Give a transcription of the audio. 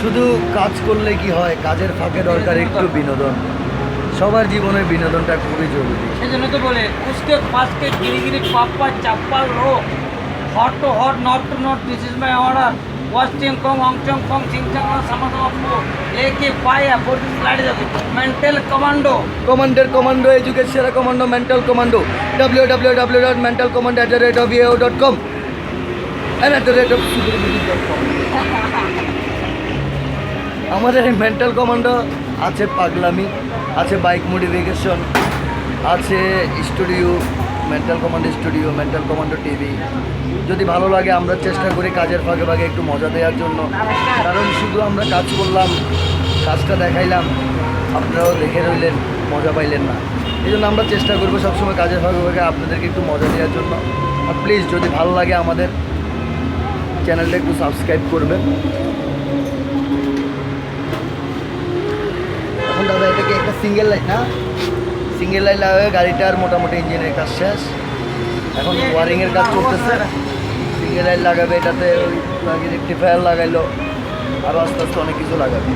শুধু কাজ করলে কি হয়? কাজের ফাঁকে দরকার একটু বিনোদন। সবার জীবনে বিনোদনটা খুবই জরুরি। সেজন্য তো বলে উসকে গিরি গিরিগিরি পাপ্পা চাপ্পা লোক hot to hot not to not this is my order wasting কম অংচং কম সিংচাং সামাদং অপু একে পায়া দিস স্লাইড যাবে mental commando commander commando education commando mental commando W W W dot mental commando at the rate of U dot com at the rate of dot com আমাদের এই মেন্টাল কমান্ডো আছে পাগলামি, আছে bike modification আছে studio mental commando studio mental commando TV যদি ভালো লাগে আমরা চেষ্টা করি কাজের ফাঁকে ফাঁকে একটু মজা দেওয়ার জন্য। কারণ শুধু আমরা কাজ করলাম, কাজটা দেখাইলাম, আপনারাও দেখে রইলেন, মজা পাইলেন না। এই জন্য আমরা চেষ্টা করব সবসময় কাজের ফাঁকে ফাঁকে আপনাদেরকে একটু মজা দেওয়ার জন্য। আর প্লিজ যদি ভালো লাগে আমাদের চ্যানেলটা একটু সাবস্ক্রাইব করবেন এখন দাদা এটা কি একটা সিঙ্গেল লাইট না? সিঙ্গেল লাইট লাগাবে গাড়িটার মোটামুটি ইঞ্জিনের কাজ শেষ। এখন ওয়ারিংয়ের কাজ চলতেছে। সিঙ্গেল লাইট লাগাবে, এটাতে ওই রেক্টিফায়ার লাগাইলো আরও আস্তে আস্তে অনেক কিছু লাগাবে।